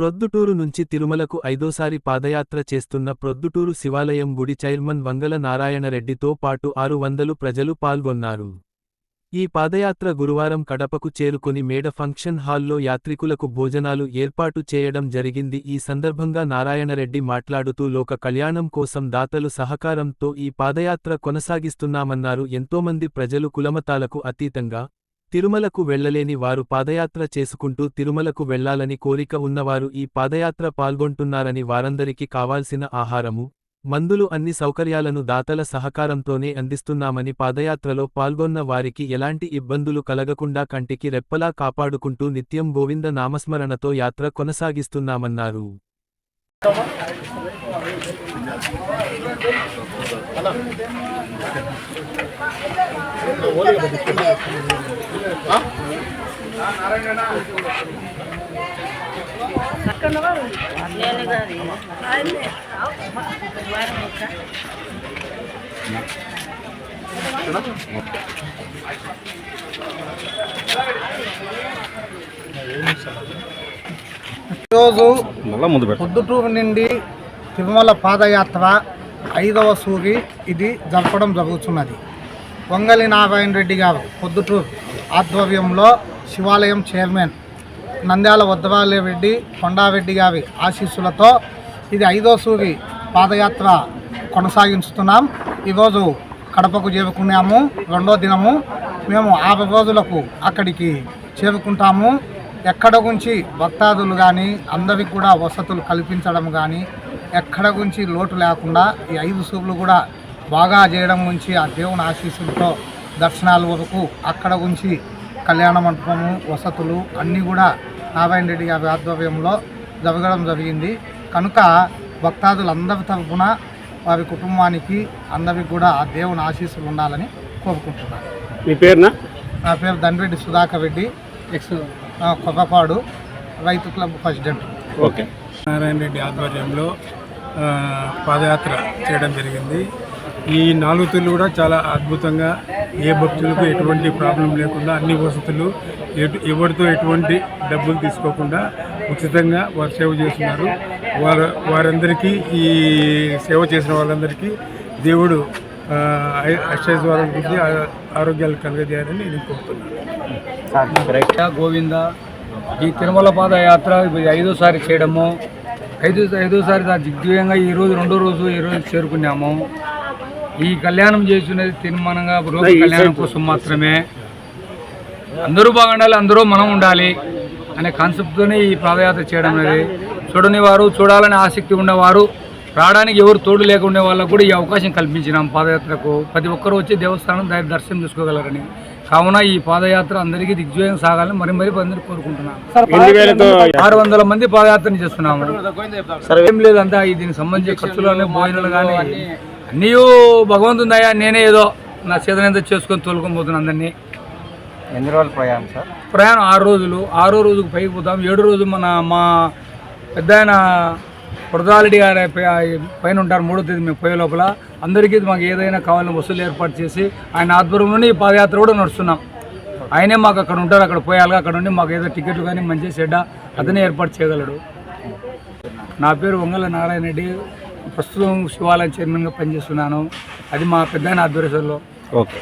ప్రొద్దుటూరు నుంచి తిరుమలకు ఐదోసారి పాదయాత్ర చేస్తున్న ప్రొద్దుటూరు శివాలయం గుడి చైర్మన్ వంగల నారాయణరెడ్డితో పాటు ఆరు వందలు ప్రజలు పాల్గొన్నారు. ఈ పాదయాత్ర గురువారం కడపకు చేరుకుని మేడ ఫంక్షన్ హాల్లో యాత్రికులకు భోజనాలు ఏర్పాటు చేయడం జరిగింది. ఈ సందర్భంగా నారాయణరెడ్డి మాట్లాడుతూ లోక కళ్యాణం కోసం దాతలు సహకారంతో ఈ పాదయాత్ర కొనసాగిస్తున్నామన్నారు. ఎంతోమంది ప్రజలు కులమతాలకు అతీతంగా తిరుమలకు వెళ్ళలేని వారు పాదయాత్ర చేసుకుంటూ తిరుమలకు వెళ్ళాలని కోరిక ఉన్నవారు ఈ పాదయాత్ర పాల్గొంటున్నారని వారందరికీ కావాల్సిన ఆహారము మందులు అన్ని సౌకర్యాలను దాతల సహకారంతోనే అందిస్తున్నామని పాదయాత్రలో పాల్గొన్న వారికి ఎలాంటి ఇబ్బందులు కలగకుండా కంటికి రెప్పలా కాపాడుకుంటూ నిత్యం గోవింద నామస్మరణతో యాత్ర కొనసాగిస్తున్నామన్నారు. ఈరోజు పొద్దుటూరు నుండి తిరుమల పాదయాత్ర ఐదవ సూరి ఇది జరపడం జరుగుతున్నది. వంగలి నారాయణ రెడ్డి గారు పొద్దుటూరు ఆధ్వర్యంలో శివాలయం చైర్మన్ నంద్యాల వద్దవాల రెడ్డి కొండారెడ్డి గారి ఆశీస్సులతో ఇది ఐదో సూరి పాదయాత్ర కొనసాగించుతున్నాం. ఈరోజు కడపకు చేరుకున్నాము. రెండో దినము మేము ఆరు రోజులకు అక్కడికి చేరుకుంటాము. ఎక్కడ గురించి భక్తాదులు కానీ అందరికి కూడా వసతులు కల్పించడం కానీ ఎక్కడ గురించి లోటు లేకుండా ఈ ఐదు సూర్లు కూడా బాగా చేయడం గురించి ఆ దేవుని ఆశీస్సులతో దర్శనాల వరకు అక్కడ గురించి కళ్యాణ మంటపము వసతులు అన్నీ కూడా నారాయణ రెడ్డి గారి ఆధ్వర్యంలో జరగడం జరిగింది. కనుక భక్తాదులందరి తరఫున వారి కుటుంబానికి అందరికి కూడా ఆ దేవుని ఆశీస్సులు ఉండాలని కోరుకుంటున్నాను. మీ పేరునా? నా పేరు దండ్రెడ్డి సుధాకర్ రెడ్డి ఎక్స్ ఆ, కొత్తపాడు రైతు club president. Okay. Narayana Reddy ఆధ్వర్యంలో పాదయాత్ర చేయడం జరిగింది. ఈ నాలుగు తూర్లు కూడా చాలా అద్భుతంగా ఏ భక్తులకు ఎటువంటి ప్రాబ్లం లేకుండా అన్ని వసతులు ఎటు ఎవరితో ఎటువంటి డబ్బులు తీసుకోకుండా ఉచితంగా వారు సేవ చేస్తున్నారు. వారు వారందరికీ ఈ సేవ చేసిన వాళ్ళందరికీ దేవుడు ఆ, గురించి ఆ- ఆరోగ్యాలు కలగజేయాలని నేను కోరుతున్నాను. గోవింద. ఈ తిరుమల పాదయాత్ర ఐదోసారి చేయడము. ఐదు ఐదోసారి దిగ్విజయంగా ఈ రోజు రెండో రోజు ఈ రోజు చేరుకున్నాము. ఈ కళ్యాణం చేస్తున్నది తిరుమలంగా రోజు కళ్యాణం కోసం మాత్రమే. అందరూ బాగుండాలి అందరూ మనం ఉండాలి అనే కాన్సెప్ట్తోనే ఈ పాదయాత్ర చేయడం అనేది. చూడని వారు చూడాలని ఆసక్తి ఉన్నవారు రావడానికి ఎవరు తోడు లేకుండే వాళ్ళకు కూడా ఈ అవకాశం కల్పించినాం పాదయాత్రకు. ప్రతి ఒక్కరూ వచ్చి దేవస్థానం దగ్గర దర్శనం చేసుకోగలరని. కావున ఈ పాదయాత్ర అందరికీ దిగ్విజయం సాగాలని మరి మరి అందరూ కోరుకుంటున్నాను ఆరు వందల మంది పాదయాత్రని చేస్తున్నాము. ఏం లేదంతా ఈ దీనికి సంబంధించిన ఖర్చులు భోజనాలు కానీ అన్నీ. భగవంతుందయ్యా నేనే ఏదో నా చేతనంతా చేసుకొని తోలుకొని పోతున్నాను అందరినీ. ఎన్ని రోజులు ప్రయాణం సార్? ప్రయాణం ఆరు రోజులు. ఆరో రోజుకు పైకి పోతాం. ఏడు రోజు మన మా పెద్ద వరదారెడ్డి గారి పైన ఉంటారు మూడో తేదీ మేము పోయే లోపల. అందరికీ మాకు ఏదైనా కావాలని వసూలు ఏర్పాటు చేసి ఆయన ఆధ్వర్యంలోనే ఈ పాదయాత్ర కూడా నడుస్తున్నాం. ఆయనే మాకు అక్కడ ఉంటారు అక్కడ పోయాలి అక్కడ ఉండి మాకు ఏదో టికెట్లు కానీ మంచి చెడ్డ అతనే ఏర్పాటు చేయగలడు. నా పేరు వంగల నారాయణ రెడ్డి. ప్రస్తుతం శివాలయం చైర్మన్గా పనిచేస్తున్నాను. అది మా పెద్ద ఆధ్వర్యంలో. ఓకే.